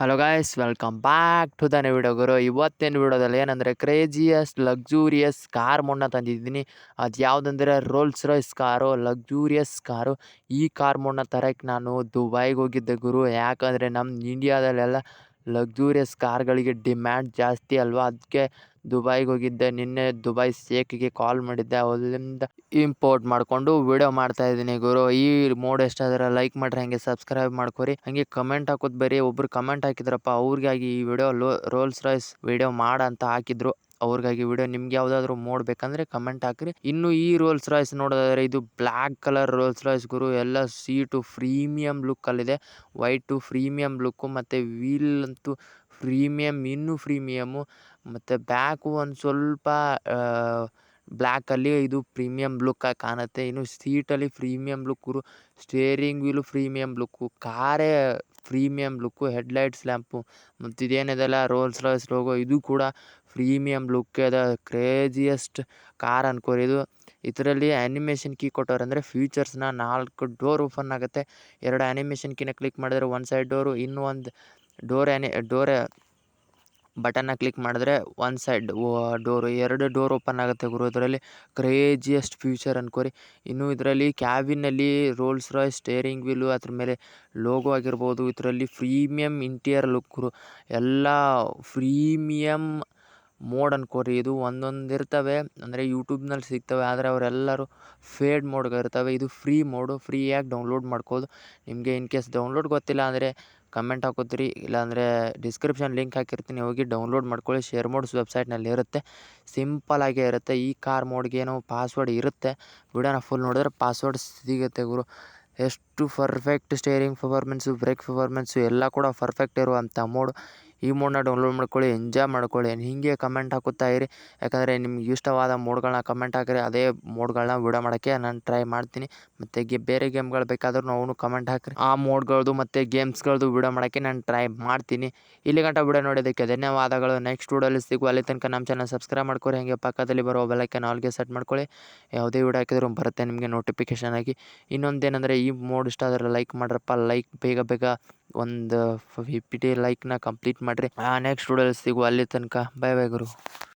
Hello guys welcome back to the new video ಗುರು. ಇವತ್ತಿನ ವಿಡಿಯೋದಲ್ಲಿ ಏನಂದರೆ ಕ್ರೇಜಿಯಸ್ಟ್ ಲಕ್ಸೂರಿಯಸ್ ಕಾರ್ ಮೊನ್ನ ತಂದಿದ್ದೀನಿ. ಅದು ಯಾವುದಂದರೆ Rolls Royce car luxurious car ಈ ಕಾರ್ ಮೊನ್ನ ತರಕ್ಕೆ ನಾನು ದುಬೈಗೆ ಹೋಗಿದ್ದೆ ಗುರು. ಯಾಕಂದರೆ ನಮ್ಮ ಇಂಡಿಯಾದಲ್ಲೆಲ್ಲ ಲಕ್ಸೂರಿಯಸ್ ಕಾರ್ಗಳಿಗೆ ಡಿಮ್ಯಾಂಡ್ ಜಾಸ್ತಿ ಅಲ್ವಾ? ಅದಕ್ಕೆ ದುಬೈಗೆ ಹೋಗಿದ್ದೆ. ನಿನ್ನೆ ದುಬೈ ಶೇಖಿಗೆ ಕಾಲ್ ಮಾಡಿದ್ದೆ. ಅಲ್ಲಿಂದ ಇಂಪೋರ್ಟ್ ಮಾಡಿಕೊಂಡು ವಿಡಿಯೋ ಮಾಡ್ತಾ ಇದ್ದೀನಿ ಗುರು. ಈ ಮೋಡ್ ಎಷ್ಟಾದ್ರೆ ಲೈಕ್ ಮಾಡ್ರಿ, ಹಾಗೆ ಸಬ್ಸ್ಕ್ರೈಬ್ ಮಾಡ್ಕೊರಿ. ಹಾಗೆ ಕಮೆಂಟ್ ಹಾಕೋದು ಬರೀ. ಒಬ್ರು ಕಮೆಂಟ್ ಹಾಕಿದ್ರಪ್ಪ, ಅವ್ರಿಗಾಗಿ ಈ ವಿಡಿಯೋ ಲೋ ರೋಲ್ಸ್ ರಾಯ್ಸ್ ವಿಡಿಯೋ ಮಾಡ ಅಂತ ಹಾಕಿದ್ರು. ಅವ್ರಿಗಾಗಿ ವಿಡಿಯೋ ನಿಮ್ಗೆ ಯಾವುದಾದ್ರೂ ಮೋಡ್ ಬೇಕಂದ್ರೆ ಕಮೆಂಟ್ ಹಾಕ್ರಿ. ಇನ್ನು ಈ ರೋಲ್ಸ್ ರಾಯ್ಸ್ ನೋಡೋದಾದ್ರೆ ಇದು ಬ್ಲ್ಯಾಕ್ ಕಲರ್ ರೋಲ್ಸ್ ರಾಯ್ಸ್ ಗುರು. ಎಲ್ಲ ಸೀಟು ಪ್ರೀಮಿಯಂ ಲುಕ್ಕಲ್ಲಿದೆ ವೈಟು ಪ್ರೀಮಿಯಂ ಲುಕ್ಕು ಮತ್ತು ವೀಲ್ ಅಂತೂ ಪ್ರೀಮಿಯಮ್ ಇನ್ನೂ ಪ್ರೀಮಿಯಮ್ಮು. ಮತ್ತು ಬ್ಯಾಕು ಒಂದು ಸ್ವಲ್ಪ ಬ್ಲ್ಯಾಕಲ್ಲಿ ಇದು ಪ್ರೀಮಿಯಂ ಲುಕ್ಕಾಗಿ ಕಾಣುತ್ತೆ. ಇನ್ನು ಸೀಟಲ್ಲಿ ಪ್ರೀಮಿಯಂ ಲುಕ್ ಗುರು ಸ್ಟೇರಿಂಗ್ ವೀಲು ಪ್ರೀಮಿಯಂ ಲುಕ್ಕು, ಕಾರೇ ಪ್ರೀಮಿಯಂ ಲುಕ್ಕು ಹೆಡ್ಲೈಟ್ಸ್ ಲ್ಯಾಂಪು ಮತ್ತು ಇದೇನಿದೆಲ್ಲ ರೋಲ್ಸ್ ರಾಯ್ಸ್ ಲೋಗೋ, ಇದು ಕೂಡ ಪ್ರೀಮಿಯಂ ಲುಕ್ ಅದ. ಕ್ರೇಜಿಯಸ್ಟ್ ಕಾರ್ ಅನ್ಕೋರಿ ಇದು. ಇದರಲ್ಲಿ ಆ್ಯನಿಮೇಷನ್ ಕೀ ಕೊಟ್ಟವ್ರೆ ಅಂದರೆ ಫ್ಯೂಚರ್ಸ್ನ ನಾಲ್ಕು ಡೋರ್ ಓಪನ್ ಆಗುತ್ತೆ. ಎರಡು ಆ್ಯನಿಮೇಷನ್ ಕೀನ ಕ್ಲಿಕ್ ಮಾಡಿದ್ರೆ ಒಂದು ಸೈಡ್ ಡೋರು, ಇನ್ನೂ ಒಂದು ಡೋರ್ ಏನೇ ಡೋರ್ ಬಟನ್ನ ಕ್ಲಿಕ್ ಮಾಡಿದ್ರೆ ಒನ್ ಸೈಡ್ ಡೋರು, ಎರಡು ಡೋರ್ ಓಪನ್ ಆಗುತ್ತೆ ಗುರು. ಇದರಲ್ಲಿ ಕ್ರೇಜಿಯಸ್ಟ್ ಫ್ಯೂಚರ್ ಅನ್ಕೋರಿ. ಇನ್ನು ಇದರಲ್ಲಿ ಕ್ಯಾಬಿನಲ್ಲಿ ರೋಲ್ಸ್ ರಾಯ್ ಸ್ಟೇರಿಂಗ್ ವೀಲು ಅದ್ರ ಮೇಲೆ ಲೋಗೋ ಆಗಿರ್ಬೋದು. ಇದರಲ್ಲಿ ಪ್ರೀಮಿಯಂ ಇಂಟೀರಿಯರ್ ಲುಕ್ ಎಲ್ಲ ಪ್ರೀಮಿಯಂ ಮೋಡ್ ಅನ್ಕೋರಿ ಇದು ಒಂದೊಂದು ಇರ್ತವೆ. ಅಂದರೆ ಯೂಟ್ಯೂಬ್ನಲ್ಲಿ ಸಿಗ್ತವೆ. ಆದರೆ ಅವರೆಲ್ಲರೂ ಫೇಡ್ ಮೋಡ್ಗಿರ್ತವೆ ಇದು ಫ್ರೀ ಮೋಡು ಫ್ರೀಯಾಗಿ ಡೌನ್ಲೋಡ್ ಮಾಡ್ಕೋದು ನಿಮಗೆ ಇನ್ ಕೇಸ್ ಡೌನ್ಲೋಡ್ ಗೊತ್ತಿಲ್ಲ ಅಂದರೆ ಕಮೆಂಟ್ ಹಾಕೋತೀರಿ. ಇಲ್ಲಾಂದರೆ ಡಿಸ್ಕ್ರಿಪ್ಷನ್ ಲಿಂಕ್ ಹಾಕಿರ್ತೀನಿ. ಹೋಗಿ ಡೌನ್ಲೋಡ್ ಮಾಡ್ಕೊಳ್ಳಿ. ಶೇರ್ ಮೋಡ್ಸ್ ವೆಬ್ಸೈಟ್ನಲ್ಲಿ ಇರುತ್ತೆ. ಸಿಂಪಲಾಗೇ ಇರುತ್ತೆ. ಈ ಕಾರ್ ಏನೋ ಪಾಸ್ವರ್ಡ್ ಇರುತ್ತೆ. ವಿಡಿಯೋನ ಫುಲ್ ನೋಡಿದ್ರೆ ಪಾಸ್ವರ್ಡ್ ಸಿಗುತ್ತೆ ಗುರು. ಎಷ್ಟು perfect steering performance brake performance ಎಲ್ಲ ಕೂಡ ಪರ್ಫೆಕ್ಟ್ ಇರುವಂಥ ಮೋಡ್ ಈ ಮೋಡನ್ನ ಡೌನ್ಲೋಡ್ ಮಾಡ್ಕೊಳ್ಳಿ ಎಂಜಾಯ್ ಮಾಡ್ಕೊಳ್ಳಿ. ಹೀಗೆ ಕಮೆಂಟ್ ಹಾಕುತ್ತಾ ಇರಿ? ಯಾಕಂದರೆ ನಿಮ್ಗೆ ಇಷ್ಟವಾದ ಮೋಡ್ಗಳನ್ನ ಕಮೆಂಟ್ ಹಾಕಿರಿ, ಅದೇ ಮೋಡ್ಗಳನ್ನ ವಿಡಿಯೋ ಮಾಡೋಕ್ಕೆ ನಾನು ಟ್ರೈ ಮಾಡ್ತೀನಿ. ಮತ್ತು ಗೆ ಬೇರೆ ಗೇಮ್ಗಳು ಬೇಕಾದ್ರೂ ಅವನು ಕಮೆಂಟ್ ಹಾಕಿರಿ. ಆ ಮೋಡ್ಗಳದ್ದು ಮತ್ತು ಗೇಮ್ಸ್ಗಳದ್ದು ವಿಡಿಯೋ ಮಾಡೋಕ್ಕೆ ನಾನು ಟ್ರೈ ಮಾಡ್ತೀನಿ. ಇಲ್ಲಿ ಗಂಟ ವಿಡಿಯೋ ನೋಡೋದಕ್ಕೆ ಧನ್ಯವಾದಗಳು. ನೆಕ್ಸ್ಟ್ ವಿಡಿಯೋಲಿ ಸಿಗುವ ಅಲ್ಲಿ ತನಕ ನಮ್ಮ ಚಾನಲ್ ಸಬ್ಸ್ಕ್ರೈಬ್ ಮಾಡ್ಕೊರಿ ಹಾಗೆ ಪಕ್ಕದಲ್ಲಿ ಬರೋ ಬೆಲೈಕನ್ ಆಲ್ಗೆ ಸೆಟ್ ಮಾಡ್ಕೊಳ್ಳಿ. ಯಾವುದೇ ವಿಡಿಯೋ ಹಾಕಿದ್ರು ಬರುತ್ತೆ ನಿಮಗೆ ನೋಟಿಫಿಕೇಶನ್ ಆಗಿ. ಇನ್ನೊಂದೇನೆಂದರೆ ಈ ಮೋಡ್ ಇಷ್ಟ ಆದರೆ ಲೈಕ್ ಮಾಡ್ರಪ್ಪ. ಲೈಕ್ ಬೇಗ ಬೇಗ ಒಂದು ಫಿಫ್ಟಿ ಲೈಕ್ನ ಕಂಪ್ಲೀಟ್ ಮಾಡಿರಿ. ನೆಕ್ಸ್ಟ್ ವಿಡಿಯೋಲಿ ಸಿಗುವ ಅಲ್ಲಿ ತನಕ. ಬೈ ಬಾಯ್ ಗುರು.